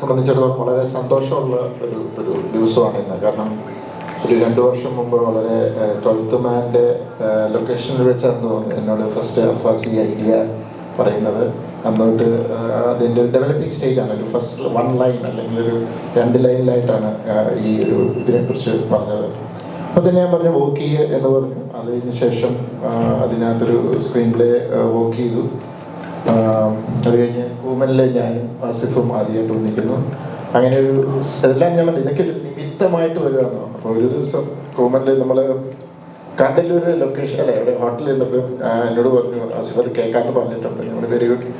സംബന്ധിച്ചിടത്തോളം വളരെ സന്തോഷമുള്ള ഒരു ഒരു ദിവസമാണ് ഇന്ന്. കാരണം ഒരു രണ്ട് വർഷം മുമ്പ് വളരെ ട്വൽത്ത് മാന്റെ ലൊക്കേഷനിൽ വെച്ചായിരുന്നു എന്നോട് ഫസ്റ്റ് ഫസ്റ്റ് ഈ ഐഡിയ പറയുന്നത്. അന്നോട്ട് അതിന്റെ ഒരു ഡെവലപ്പിംഗ് സ്റ്റേജാണ് ഒരു ഫസ്റ്റ് വൺ ലൈൻ അല്ലെങ്കിൽ ഒരു രണ്ട് ലൈനിലായിട്ടാണ് ഈ ഒരു ഇതിനെക്കുറിച്ച് പറഞ്ഞത്. അപ്പോൾ തന്നെ ഞാൻ പറഞ്ഞു വോക്ക് ചെയ്യുക എന്ന് പറഞ്ഞു. അതിന് ശേഷം അതിനകത്തൊരു സ്ക്രീൻ പ്ലേ വോക്ക് ചെയ്തു. അത് കഴിഞ്ഞ് വുമനിലെ ഞാനും ആസിഫും ആദ്യമായിട്ട് ഒന്നിക്കുന്നു. അങ്ങനെ ഒരു എല്ലാം ഞാൻ പറഞ്ഞു ഇതൊക്കെ ഒരു നിമിത്തമായിട്ട് വരുവാന്ന് അപ്പോൾ ഒരു ദിവസം വുമനിൽ നമ്മൾ കാന്തല്ലൂർ ലൊക്കേഷൻ അല്ലെ അവിടെ ഹോട്ടലിൽ ഇരുന്നപ്പോൾ എന്നോട് പറഞ്ഞു ആസിഫ് അത് കേൾക്കാത്ത പറഞ്ഞിട്ടുണ്ട്. വെരി ഗുഡ്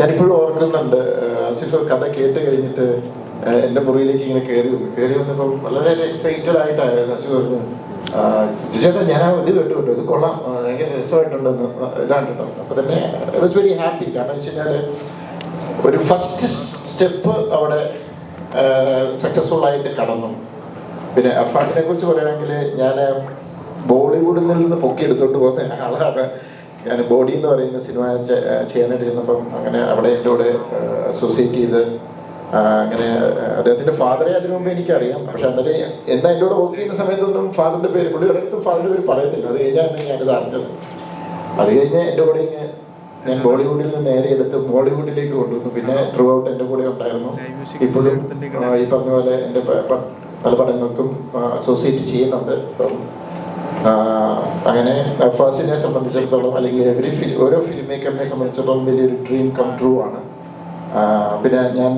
ഞാനിപ്പോഴും ഓർക്കുന്നുണ്ട് ആസിഫ് കഥ കേട്ട് കഴിഞ്ഞിട്ട് എന്റെ മുറിയിലേക്ക് ഇങ്ങനെ കയറി വന്നു. കയറി വന്നപ്പോൾ വളരെ എക്സൈറ്റഡ് ആയിട്ടാണ് ശശി പറഞ്ഞു. ചേട്ടാ ഞാൻ ആ ഇത് കേട്ടു കേട്ടു. ഇത് കൊള്ളാം. ഭയങ്കര രസമായിട്ടുണ്ടെന്ന് ഇതാണ് കേട്ടോ. അപ്പോൾ തന്നെ ഐ വാസ് വെരി ഹാപ്പി കാരണം വെച്ച് കഴിഞ്ഞാൽ ഒരു ഫസ്റ്റ് സ്റ്റെപ്പ് അവിടെ സക്സസ്ഫുൾ ആയിട്ട് കടന്നു. പിന്നെ അഫാസിനെ കുറിച്ച് പറയുകയാണെങ്കിൽ ഞാൻ ബോളിവുഡിൽ നിന്ന് പൊക്കി എടുത്തോണ്ട് പോകുന്ന ആളാണ്. ഞാൻ ബോഡി എന്ന് പറയുന്ന സിനിമ ചെയ്യാനായിട്ട് ചെന്നപ്പം അങ്ങനെ അവിടെ എന്റെ കൂടെ അസോസിയേറ്റ് ചെയ്ത് അങ്ങനെ അദ്ദേഹത്തിന്റെ ഫാദറെ അതിനു മുമ്പ് എനിക്കറിയാം. പക്ഷെ അന്നേരം എന്നാ എന്നോട് വർക്ക് ചെയ്യുന്ന സമയത്തൊന്നും ഫാദറിന്റെ പേര് പുള്ളി ഒരിടത്തും ഫാദറിന്റെ പേര് പറയത്തില്ല. അത് കഴിഞ്ഞാൽ ഞാനിത് അറിഞ്ഞത്. അത് കഴിഞ്ഞ് എന്റെ കൂടെ ഇങ്ങനെ ഞാൻ ബോളിവുഡിൽ നിന്ന് നേരെ എടുത്ത് ബോളിവുഡിലേക്ക് കൊണ്ടുവന്നു. പിന്നെ ത്രൂ ഔട്ട് എന്റെ കൂടെ ഉണ്ടായിരുന്നു. ഇപ്പോഴും ഈ പറഞ്ഞ പോലെ എന്റെ പല പടങ്ങൾക്കും അസോസിയേറ്റ് ചെയ്യുന്നുണ്ട്. അപ്പം അങ്ങനെ അഫാസിനെ സംബന്ധിച്ചിടത്തോളം അല്ലെങ്കിൽ എവറി ഫിലിം ഓരോ ഫിലിം മേക്കറിനെ സംബന്ധിച്ചിടത്തോളം വലിയൊരു ഡ്രീം കം ട്രൂ ആണ്. പിന്നെ ഞാൻ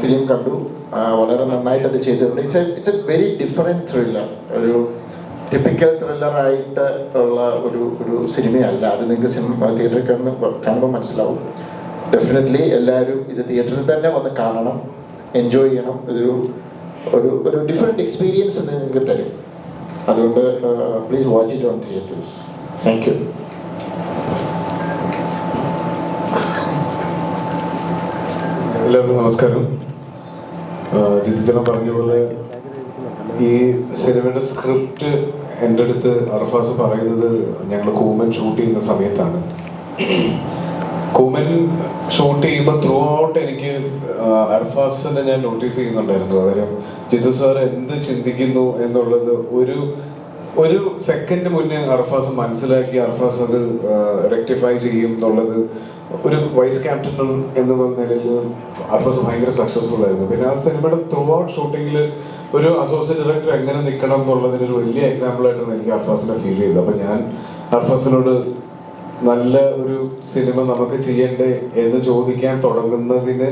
ഫിലിം കണ്ടു. വളരെ നന്നായിട്ട് അത് ചെയ്തിട്ടുണ്ട് it's it's a very different thriller ഒരു ടിപ്പിക്കൽ ത്രില്ലറായിട്ട് ഉള്ള ഒരു ഒരു സിനിമയല്ല. അത് നിങ്ങൾക്ക് സിനിമ തിയേറ്ററിൽ കാണുന്ന കാണുമ്പോൾ മനസ്സിലാവും. ഡെഫിനറ്റ്ലി എല്ലാവരും ഇത് തിയേറ്ററിൽ തന്നെ വന്ന് കാണണം എൻജോയ് ചെയ്യണം. ഇതൊരു ഒരു ഒരു ഡിഫറെന്റ് എക്സ്പീരിയൻസ് നിങ്ങൾക്ക് തരും. അതുകൊണ്ട് please watch it on theatres thank you എല്ലാവർക്കും നമസ്കാരം. ജിതിച്ചന പറഞ്ഞ പോലെ ഈ സിനിമയുടെ സ്ക്രിപ്റ്റ് എന്റെ അടുത്ത് അർഫാസ് പറയുന്നത് ഞങ്ങൾ കൂമൻ ഷൂട്ട് ചെയ്യുന്ന സമയത്താണ്. കൂമൻ ഷൂട്ട് ചെയ്യുമ്പോൾ ത്രൂ ഔട്ട് എനിക്ക് അർഫാസിനെ ഞാൻ നോട്ടീസ് ചെയ്യുന്നുണ്ടായിരുന്നു. കാര്യം ജിതു സാർ എന്ത് ചിന്തിക്കുന്നു എന്നുള്ളത് ഒരു ഒരു സെക്കൻഡ് മുന്നേ അർഫാസ് മനസ്സിലാക്കി അർഫാസ് അത് റെക്ടിഫൈ ചെയ്യും എന്നുള്ളത് ഒരു വൈസ് ക്യാപ്റ്റൻ എന്ന നിലയിൽ അർഫാസ് ഭയങ്കര സക്സസ്ഫുൾ ആയിരുന്നു. പിന്നെ ആ സിനിമയുടെ ത്രൂ ഔട്ട് ഷൂട്ടിങ്ങിൽ ഒരു അസോസിയേറ്റ് ഡയറക്ടർ എങ്ങനെ നിൽക്കണം എന്നുള്ളതിന് ഒരു വലിയ എക്സാമ്പിൾ ആയിട്ടാണ് എനിക്ക് അർഫാസിനെ ഫീൽ ചെയ്തത്. അപ്പം ഞാൻ അർഫാസിനോട് നല്ല ഒരു സിനിമ നമുക്ക് ചെയ്യണ്ടേ എന്ന് ചോദിക്കാൻ തുടങ്ങുന്നതിന്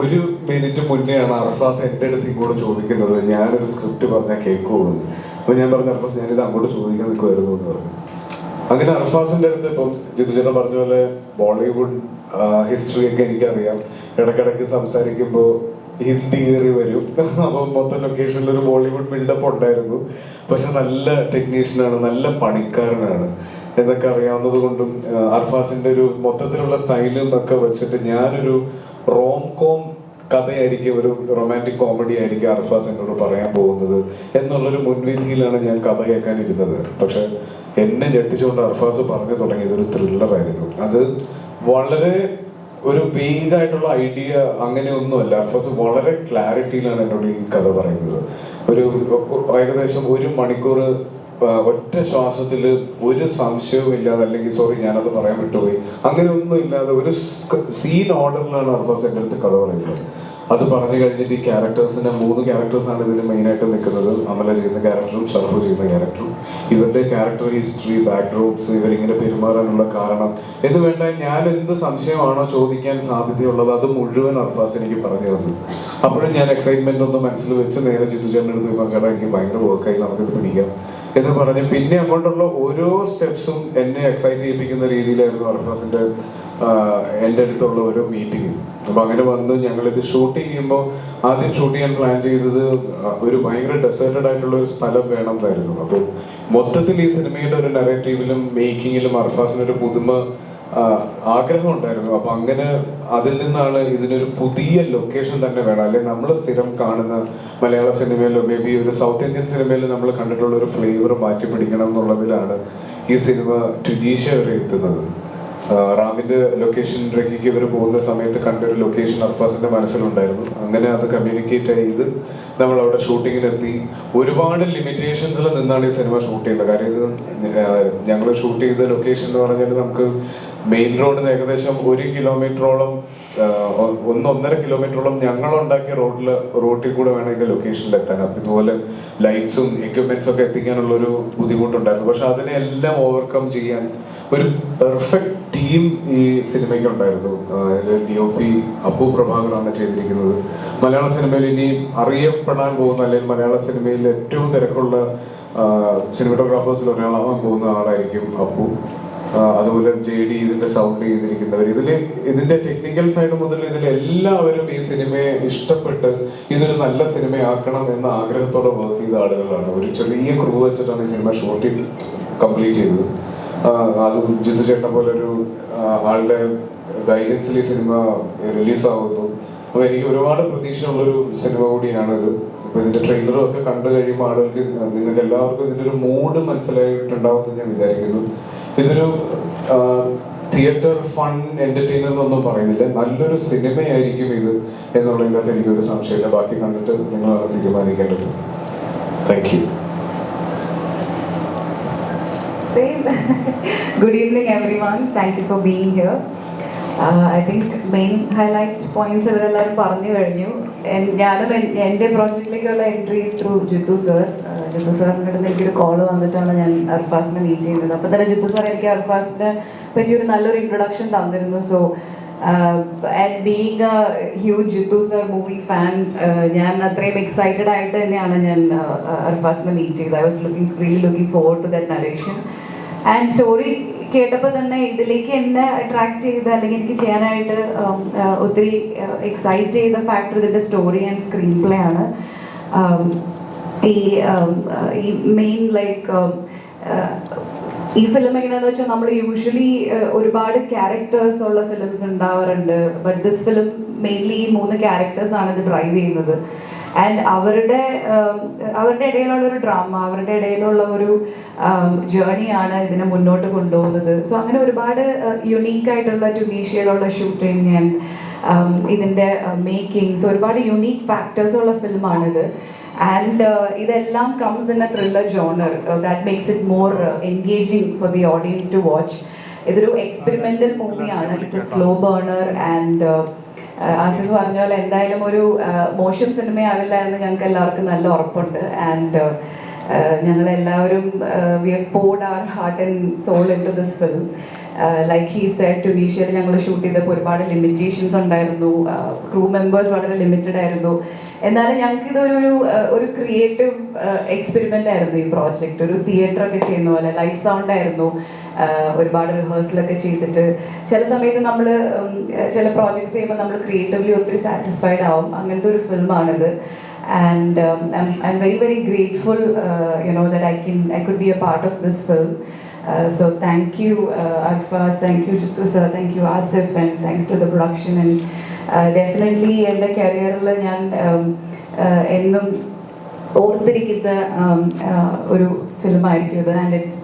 ഒരു മിനിറ്റ് മുന്നെയാണ് അർഫാസ് എന്റെ അടുത്ത് ഇങ്ങോട്ട് ചോദിക്കുന്നത്. ഞാനൊരു സ്ക്രിപ്റ്റ് പറഞ്ഞാൽ കേൾക്കുമോ എന്ന്. അപ്പോൾ ഞാൻ പറഞ്ഞു അർഫാസ് ഞാനിത് അങ്ങോട്ട് ചോദിക്കാൻ നിൽക്കുമായിരുന്നു എന്ന് പറഞ്ഞു. അങ്ങനെ അർഫാസിന്റെ അടുത്ത് ഇപ്പം ജിതുചേട്ടൻ പറഞ്ഞ പോലെ ബോളിവുഡ് ഹിസ്റ്ററി ഒക്കെ എനിക്കറിയാം. ഇടക്കിടക്ക് സംസാരിക്കുമ്പോൾ ഹിന്ദി കയറി വരും. അപ്പോൾ മൊത്തം ലൊക്കേഷനിൽ ഒരു ബോളിവുഡ് ബിൽഡപ്പ് ഉണ്ടായിരുന്നു. പക്ഷെ നല്ല ടെക്നീഷ്യനാണ് നല്ല പണിക്കാരനാണ്. എന്നൊക്കെ അറിയാവുന്നത് കൊണ്ടും അർഫാസിന്റെ ഒരു മൊത്തത്തിലുള്ള സ്റ്റൈലും ഒക്കെ വെച്ചിട്ട് ഞാനൊരു റോം കോം കഥയായിരിക്കും ഒരു റൊമാന്റിക് കോമഡി ആയിരിക്കും അർഫാസ് എന്നോട് പറയാൻ പോകുന്നത്. എന്നുള്ളൊരു മുൻവിധിയിലാണ് ഞാൻ കഥ കേൾക്കാനിരുന്നത്. പക്ഷെ എന്നെ ഞെട്ടിച്ചുകൊണ്ട് അർഫാസ് പറഞ്ഞു തുടങ്ങിയത് ഒരു ത്രില്ലറായിരുന്നു അത് വളരെ ഒരു വേഗായിട്ടുള്ള ഐഡിയ അങ്ങനെയൊന്നുമല്ല. അർഫാസ് വളരെ ക്ലാരിറ്റിയിലാണ് എന്നോട് ഈ കഥ പറയുന്നത്. ഒരു ഏകദേശം ഒരു മണിക്കൂർ ഒറ്റ ശ്വാസത്തിൽ ഒരു സംശയവും ഇല്ലാതെ അല്ലെങ്കിൽ സോറി ഞാനത് പറയാൻ വിട്ടുപോയി. അങ്ങനെയൊന്നും ഇല്ലാതെ ഒരു സീൻ ഓർഡറിലാണ് അർഫാസ് എന്റെ അടുത്ത് കഥ പറയുന്നത്. അത് പറഞ്ഞു കഴിഞ്ഞിട്ട് ഈ ക്യാരക്ടേഴ്സിന്റെ മൂന്ന് ക്യാരക്ടേഴ്സാണ് ഇതിൽ മെയിനായിട്ട് നിൽക്കുന്നത്. അമല ചെയ്യുന്ന ക്യാരക്ടറും ഷർഫു ചെയ്യുന്ന ക്യാരക്ടറും. ഇവരുടെ ക്യാരക്ടർ ഹിസ്റ്ററി ബാക്ക്ഡ്രോപ്സ് ഇവരിങ്ങനെ പെരുമാറാനുള്ള കാരണം എന്ന് വേണ്ട ഞാൻ എന്ത് സംശയമാണോ ചോദിക്കാൻ സാധ്യതയുള്ളത് അത് മുഴുവൻ അർഫാസ് എനിക്ക് പറഞ്ഞു തന്നു. അപ്പോഴും ഞാൻ എക്സൈറ്റ്മെന്റ് ഒന്ന് മനസ്സിൽ വെച്ച് നേരെ ജിത്തുചേട്ടന്റെ അടുത്ത് പോയി പറഞ്ഞാൽ എനിക്ക് ഭയങ്കര വർക്കായി നമുക്കിത് പിടിക്കാം. എന്ന് പറഞ്ഞ് പിന്നെ അങ്ങോട്ടുള്ള ഓരോ സ്റ്റെപ്സും എന്നെ എക്സൈറ്റ് ചെയ്യിപ്പിക്കുന്ന രീതിയിലായിരുന്നു അർഫാസിന്റെ എന്റെ അടുത്തുള്ള ഒരു മീറ്റിംഗ് അപ്പോൾ അങ്ങനെ വന്ന് ഞങ്ങൾ ഇത് ഷൂട്ട് ചെയ്യുമ്പോൾ ആദ്യം ഷൂട്ട് ചെയ്യാൻ പ്ലാൻ ചെയ്തത് ഒരു ഭയങ്കര ഡെസേർട്ടഡ് ആയിട്ടുള്ള ഒരു സ്ഥലം വേണം എന്നായിരുന്നു അപ്പോൾ മൊത്തത്തിൽ ഈ സിനിമയുടെ ഒരു നെറേറ്റീവിലും മേക്കിങ്ങിലും അർഫാസിനൊരു പുതുമ ആഗ്രഹം ഉണ്ടായിരുന്നു. അപ്പൊ അങ്ങനെ അതിൽ നിന്നാണ് ഇതിനൊരു പുതിയ ലൊക്കേഷൻ തന്നെ വേണം. അല്ലെങ്കിൽ നമ്മൾ സ്ഥിരം കാണുന്ന മലയാള സിനിമയിലോ മേ ബി ഒരു സൗത്ത് ഇന്ത്യൻ സിനിമയിൽ നമ്മൾ കണ്ടിട്ടുള്ള ഒരു ഫ്ലേവർ മാറ്റി പിടിക്കണം എന്നുള്ളതിലാണ് ഈ സിനിമ ട്യുനീഷ്യ വരെ എത്തുന്നത്. ലൊക്കേഷൻ ലൊക്കേഷനിലേക്ക് ഇവർ പോകുന്ന സമയത്ത് കണ്ട ഒരു ലൊക്കേഷൻ അർഫാസിന്റെ മനസ്സിലുണ്ടായിരുന്നു. അങ്ങനെ അത് കമ്മ്യൂണിക്കേറ്റ് ചെയ്ത് നമ്മൾ അവിടെ ഷൂട്ടിങ്ങിനെത്തി. ഒരുപാട് ലിമിറ്റേഷൻസിൽ നിന്നാണ് ഈ സിനിമ ഷൂട്ട് ചെയ്യുന്നത്. കാര്യം ഇത് ഞങ്ങൾ ഷൂട്ട് ചെയ്ത ലൊക്കേഷൻ എന്ന് പറഞ്ഞാൽ നമുക്ക് മെയിൻ റോഡിന് ഏകദേശം ഒരു കിലോമീറ്ററോളം ഒന്നൊന്നര കിലോമീറ്ററോളം ഞങ്ങൾ ഉണ്ടാക്കിയ റോഡിൽ റോട്ടിൽ കൂടെ വേണം ഇതിന്റെ ലൊക്കേഷനിൽ എത്താൻ. അപ്പം ഇതുപോലെ ലൈറ്റ്സും എക്യുപ്മെന്റ്സും ഒക്കെ എത്തിക്കാനുള്ള ഒരു ബുദ്ധിമുട്ടുണ്ടായിരുന്നു. പക്ഷെ അതിനെല്ലാം ഓവർകം ചെയ്യാൻ ഒരു പെർഫെക്റ്റ് ടീം ഈ സിനിമയ്ക്ക് ഉണ്ടായിരുന്നു. ഡി ഒ പി അപ്പു പ്രഭാകറാണ് ചെയ്തിരിക്കുന്നത്. മലയാള സിനിമയിൽ ഇനിയും അറിയപ്പെടാൻ പോകുന്ന അല്ലെങ്കിൽ മലയാള സിനിമയിൽ ഏറ്റവും തിരക്കുള്ള സിനിമറ്റോഗ്രാഫേഴ്സിൽ ഒരാളാവാൻ പോകുന്ന ആളായിരിക്കും അപ്പു. അതുപോലെ ജെ ഡി ഇതിന്റെ സൗണ്ട് ചെയ്തിരിക്കുന്നവർ ഇതിൽ ഇതിന്റെ ടെക്നിക്കൽ സൈഡ് മുതൽ ഇതിൽ എല്ലാവരും ഈ സിനിമയെ ഇഷ്ടപ്പെട്ട് ഇതൊരു നല്ല സിനിമയാക്കണം എന്ന ആഗ്രഹത്തോടെ വർക്ക് ചെയ്ത ആളുകളാണ്. ഒരു ചെറിയ ക്രൂ വെച്ചിട്ടാണ് ഈ സിനിമ ഷൂട്ടിംഗ് കംപ്ലീറ്റ് ചെയ്തത്. അത് ജിത്തു ചേട്ടനെ പോലെ ഒരു ആളുടെ ഗൈഡൻസിൽ ഈ സിനിമ റിലീസാവുന്നു അപ്പോൾ എനിക്ക് ഒരുപാട് പ്രതീക്ഷയുള്ളൊരു സിനിമ കൂടിയാണിത്. അപ്പോൾ ഇതിന്റെ ട്രെയിലറും ഒക്കെ കണ്ടു കഴിയുമ്പോൾ ആളുകൾക്ക് നിങ്ങൾക്ക് എല്ലാവർക്കും ഇതിന്റെ ഒരു മൂഡ് മനസ്സിലായിട്ടുണ്ടാവും എന്ന് ഞാൻ വിചാരിക്കുന്നു. ഇതൊരു തിയേറ്റർ ഫൺ എന്റർടൈനർ എന്നൊന്നും പറയുന്നില്ല. നല്ലൊരു സിനിമയായിരിക്കും ഇത് എന്നുള്ളതിന്റെ അകത്ത് എനിക്കൊരു സംശയമില്ല. ബാക്കി കണ്ടിട്ട് നിങ്ങളാണ് തീരുമാനിക്കേണ്ടത്. Thank you Same. Good evening, everyone. Thank you for being here. Uh, I think main highlight points ഇവരെല്ലാവരും പറഞ്ഞു കഴിഞ്ഞു ഞാനും എന്റെ പ്രോജക്റ്റിലേക്കുള്ള entries through Jithu sir Jithu സാറിന്റെ അടുത്ത് എനിക്കൊരു കോൾ വന്നിട്ടാണ് ഞാൻ അർഫാസിനെ മീറ്റ് ചെയ്യുന്നത് അപ്പോൾ തന്നെ ജിത്തു സാർ എനിക്ക് അർഫാസിനെ പറ്റി ഒരു നല്ലൊരു ഇൻട്രൊഡക്ഷൻ തന്നിരുന്നു so and being a huge Jithu sir movie fan ഞാൻ അത്രയും എക്സൈറ്റഡ് ആയിട്ട് തന്നെയാണ് ഞാൻ uh, അർഫാസിനെ മീറ്റ് ചെയ്തത് I was looking really looking forward to that narration and story കേട്ടപ്പോൾ തന്നെ ഇതിലേക്ക് എന്നെ അട്രാക്ട് ചെയ്ത അല്ലെങ്കിൽ എനിക്ക് ചെയ്യാനായിട്ട് ഒത്തിരി എക്സൈറ്റ് ചെയ്ത ഫാക്ടർ ഇതിന്റെ സ്റ്റോറി ആൻഡ് സ്ക്രീൻ പ്ലേ ആണ് ഈ ഈ മെയിൻ ലൈക്ക് ഈ ഫിലിം എങ്ങനെയാണെന്ന് വെച്ചാൽ നമ്മൾ യൂഷ്വലി ഒരുപാട് ക്യാരക്ടേഴ്സ് ഉള്ള ഫിലിംസ് ഉണ്ടാവാറുണ്ട്. ബട്ട് ദിസ് ഫിലിം മെയിൻലി ഈ മൂന്ന് ക്യാരക്ടേഴ്സ് ആണ് ഇത് ഡ്രൈവ് ചെയ്യുന്നത്. ആൻഡ് അവരുടെ അവരുടെ ഇടയിലുള്ള ഒരു ഡ്രാമ അവരുടെ ഇടയിലുള്ള ഒരു ജേണിയാണ് ഇതിനെ മുന്നോട്ട് കൊണ്ടുപോകുന്നത്. സോ അങ്ങനെ ഒരുപാട് യുണീക്ക് ആയിട്ടുള്ള ട്യൂണീഷ്യയിലുള്ള ഷൂട്ടിങ് ആൻഡ് ഇതിന്റെ മേക്കിങ്സ് ഒരുപാട് യുണീക്ക് ഫാക്ടേഴ്സ് ഉള്ള ഫിലിമാണിത് ആൻഡ് ഇതെല്ലാം comes in a thriller genre that makes it more engaging for the audience to watch ഇതൊരു എക്സ്പെരിമെന്റൽ മൂവിയാണ് it's slow burner and Asif പറഞ്ഞ പോലെ എന്തായാലും ഒരു മോശം സിനിമയാവില്ല എന്ന് ഞങ്ങൾക്ക് എല്ലാവർക്കും നല്ല ഉറപ്പുണ്ട്. ആൻഡ് ഞങ്ങളെല്ലാവരും we have poured our heart and soul into this film like he said ടുനീഷ്യയിൽ ഞങ്ങൾ ഷൂട്ട് ചെയ്തപ്പോൾ ഒരുപാട് ലിമിറ്റേഷൻസ് ഉണ്ടായിരുന്നു. ക്രൂ മെമ്പേഴ്സ് വളരെ ലിമിറ്റഡ് ആയിരുന്നു. എന്നാലും ഞങ്ങൾക്ക് ഇതൊരു ഒരു, uh, ക്രിയേറ്റീവ് എക്സ്പെരിമെന്റ് ആയിരുന്നു ഈ പ്രോജക്റ്റ് ഒരു തിയേറ്റർ ഒക്കെ ചെയ്യുന്ന പോലെ ലൈവ് സൗണ്ട് ആയിരുന്നു. ഒരുപാട് റിഹേഴ്സലൊക്കെ ചെയ്തിട്ട്. ചില സമയത്ത് നമ്മൾ ചില പ്രോജക്ട്സ് ചെയ്യുമ്പോൾ നമ്മൾ ക്രിയേറ്റീവ്ലി ഒത്തിരി സാറ്റിസ്ഫൈഡ് ആവും. അങ്ങനത്തെ ഒരു ഫിലിമാണിത് and I'm very very grateful you know I can I could be a part of this film so thank you Arfaz thank you Jithu sir thank you Asif and thanks to the production and definitely എന്റെ കരിയറിൽ ഞാൻ um, uh, എന്നും ഓർത്തിരിക്കുന്ന um, uh, ഒരു ഫിലിമായിരിക്കും ഇത്. And it's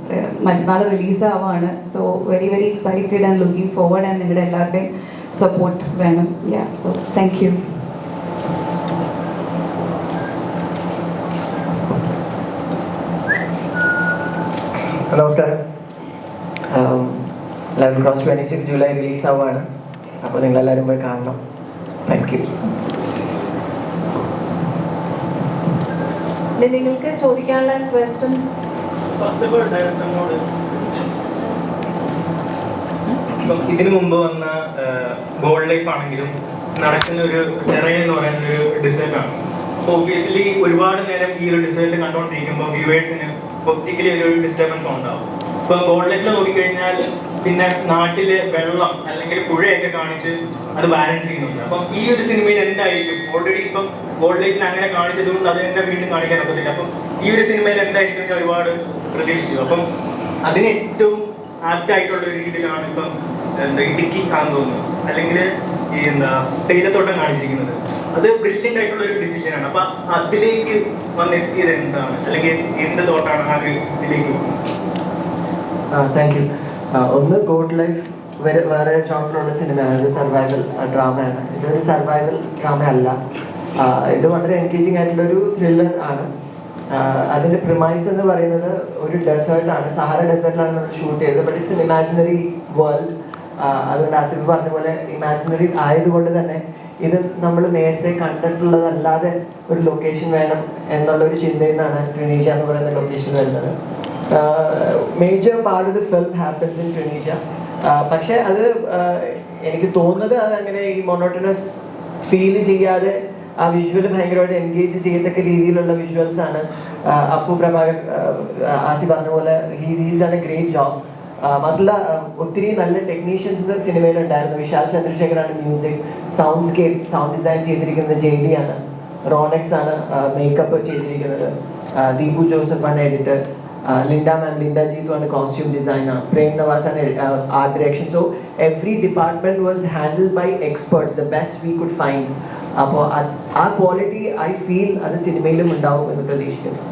മറ്റന്നാൾ റിലീസാവാണ് so very very excited and looking forward and നിങ്ങളുടെ എല്ലാവരുടെയും support വേണം. യാ സോ താങ്ക് യു നമസ്കാരം. Cross twenty six July release ആവുകയാണ് അപ്പോൾ നിങ്ങളെല്ലാവരും പോയി കാണണം. താങ്ക് യു ഇനി നിങ്ങൾക്ക് ചോദിക്കാനുള്ള ക്വസ്റ്റ്യൻസ് ഇപ്പം ഇതിനു മുമ്പ് വന്ന ഗോൾഡ് ലൈഫ് ആണെങ്കിലും നടക്കുന്ന ഒരു ടെറൈൻ എന്ന് പറയുന്ന ഒരു ഡിസേർട്ട് ആണ്. അപ്പോൾ ഒബിയസ്ലി ഒരുപാട് നേരം ഈ ഒരു ഡിസേർട്ട് കണ്ടുകൊണ്ടിരിക്കുമ്പോൾ വ്യൂവേഴ്സിന് ഒപ്റ്റിക്കലി ഒരു ഡിസ്റ്റർബൻസ് ഉണ്ടാവും. ഇപ്പം ഗോൾഡ് ലൈഫിൽ നോക്കിക്കഴിഞ്ഞാൽ പിന്നെ നാട്ടിലെ വെള്ളം അല്ലെങ്കിൽ പുഴയൊക്കെ കാണിച്ച് അത് ബാലൻസ് ചെയ്യുന്നുണ്ട്. അപ്പം ഈ ഒരു സിനിമയിൽ എന്തായിരിക്കും? ഓൾറെഡി ഇപ്പം ഗോൾഡ് ലൈഫിൽ അങ്ങനെ കാണിച്ചത് കൊണ്ട് അത് തന്നെ വീണ്ടും കാണിക്കാൻ ഒക്കത്തില്ല. അപ്പം ഈ ഒരു സിനിമയിൽ എന്തായിരിക്കും ഞാൻ ഒരുപാട് പ്രതീക്ഷിച്ചു. അപ്പം അതിന് ഏറ്റവും ആപ്റ്റ് ആയിട്ടുള്ള ഒരു രീതിയിലാണ് ഇപ്പം എന്താ ഇടുക്കി ആണെന്ന് തോന്നുന്നു. അല്ലെങ്കിൽ ഈ എന്താ തേയിലത്തോട്ടം കാണിച്ചിരിക്കുന്നത്. അത് ബ്രില്യന്റ് ആയിട്ടുള്ള ഒരു ആണ്. അപ്പൊ അതിലേക്ക് വന്നെത്തിയത് എന്താണ്? അല്ലെങ്കിൽ എന്ത് തോട്ടാണ് ആ ഒരു ഇതിലേക്ക് വന്നത് താങ്ക് യു ഒന്ന് ഗോഡ് ലൈഫ് വേറെ വേറെ ജോണറിലുള്ള സിനിമയാണ് ഒരു സർവൈവൽ ഡ്രാമയാണ് ഇതൊരു സർവൈവൽ ഡ്രാമ അല്ല ഇത് വളരെ എൻഗേജിങ് ആയിട്ടുള്ള ഒരു ത്രില്ലർ ആണ് അതിന്റെ പ്രിമൈസ് എന്ന് പറയുന്നത് ഒരു ഡെസേർട്ടാണ് സഹാര ഡെസേർട്ടിലാണ് നമ്മൾ ഷൂട്ട് ചെയ്തത്. But it's an imaginary world അതുകൊണ്ട് ആസിഫ് പറഞ്ഞ പോലെ ഇമാജിനറി ആയതുകൊണ്ട് തന്നെ ഇത് നമ്മൾ നേരത്തെ കണ്ടിട്ടുള്ളതല്ലാതെ ഒരു ലൊക്കേഷൻ വേണം എന്നുള്ള ഒരു ചിന്തയിൽ നിന്നാണ് ട്യൂണീഷ്യ എന്ന് പറയുന്ന ലൊക്കേഷൻ വരുന്നത്. Major part of the film happens in Tunisia പക്ഷെ അത് എനിക്ക് തോന്നുന്നത് അത് അങ്ങനെ ഈ മൊണോട്ടനസ് ഫീൽ ചെയ്യാതെ ആ വിഷ്വൽ ഭയങ്കരമായിട്ട് എൻഗേജ് ചെയ്യത്തക്ക രീതിയിലുള്ള വിഷ്വൽസ് ആണ് ആഹ് അപ്പു പ്രഭാകർ ആസി പറഞ്ഞ പോലെ ഹീസ് ആണ് എ ഗ്രേറ്റ് ജോബ് മാത്രമല്ല ഒത്തിരി നല്ല ടെക്നീഷ്യൻസ് സിനിമയിലുണ്ടായിരുന്നു. വിശാൽ ചന്ദ്രശേഖറാണ് music soundscape sound design ചെയ്തിരിക്കുന്നത് ജെ ഡി ആണ്. റോണെക്സ് ആണ് മേക്കപ്പ് ചെയ്തിരിക്കുന്നത്. ദീപു ജോസഫ് ആണ് എഡിറ്റർ ലിൻഡ മാം ലിൻഡ ജീതു ആണ് കോസ്റ്റ്യൂം ഡിസൈനർ പ്രേം നവാസ് ആണ് art direction so every department was handle by experts the best we could find അപ്പോൾ ആ ക്വാളിറ്റി ഐ ഫീൽ അത് സിനിമയിലും ഉണ്ടാവും എന്ന് പ്രതീക്ഷിക്കുന്നു.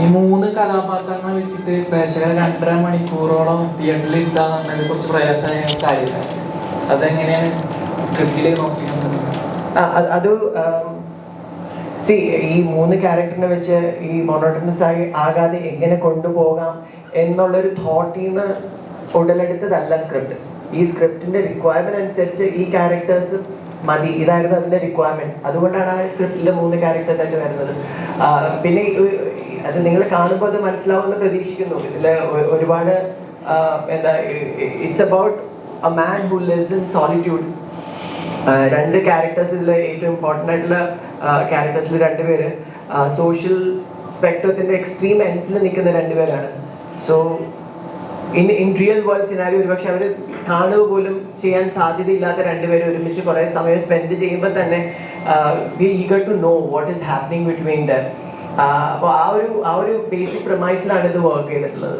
ഈ മൂന്ന് കഥാപാത്രങ്ങളെ വെച്ചിട്ട് പ്രേക്ഷകർ രണ്ടര മണിക്കൂറോളം തിയേറ്ററിൽ ഇരുത്താന്ന് പറഞ്ഞത് കുറച്ച് പ്രയാസമായ കാര്യമാണ് അതെങ്ങനെയാണ് സ്ക്രിപ്റ്റിലേക്ക് നോക്കിയിട്ടുള്ളത്? അത് സി ഈ മൂന്ന് ക്യാരക്ടറിനെ വെച്ച് ഈ മോണോട്ടണസ് ആയി ആകാതെ എങ്ങനെ കൊണ്ടുപോകാം എന്നുള്ളൊരു തോട്ടിൽ നിന്ന് ഉടലെടുത്തതല്ല സ്ക്രിപ്റ്റ് ഈ സ്ക്രിപ്റ്റിന്റെ റിക്വയർമെന്റ് അനുസരിച്ച് ഈ ക്യാരക്ടേഴ്സ് മതി. ഇതായിരുന്നു അതിന്റെ റിക്വയർമെന്റ് അതുകൊണ്ടാണ് ആ സ്ക്രിപ്റ്റിലെ മൂന്ന് ക്യാരക്ടേഴ്സ് ആയിട്ട് വരുന്നത്. പിന്നെ അത് നിങ്ങൾ കാണുമ്പോൾ അത് മനസ്സിലാവുമെന്ന് പ്രതീക്ഷിക്കുന്നു. ഇതിൽ ഒരുപാട് എന്താ it's about a man who lives in solitude രണ്ട് ക്യാരക്ടേഴ്സിൽ ഏറ്റവും ഇമ്പോർട്ടന്റ് ആയിട്ടുള്ള ക്യാരക്ടേഴ്സിൽ രണ്ടുപേര് സോഷ്യൽ സ്പെക്ട്രത്തിന്റെ എക്സ്ട്രീം എൻഡ്സിൽ നിൽക്കുന്ന രണ്ടുപേരാണ് so in in real world scenario ഒരുപക്ഷെ അവർ കാണുക പോലും ചെയ്യാൻ സാധ്യതയില്ലാത്ത രണ്ടുപേരും ഒരുമിച്ച് കുറേ സമയം സ്പെൻഡ് ചെയ്യുമ്പോൾ തന്നെ we eager to know what is happening between the അപ്പോൾ ആ ഒരു ആ ഒരു ബേസിക് പ്രമൈസിലാണ് ഇത് വർക്ക് ചെയ്തിട്ടുള്ളത്.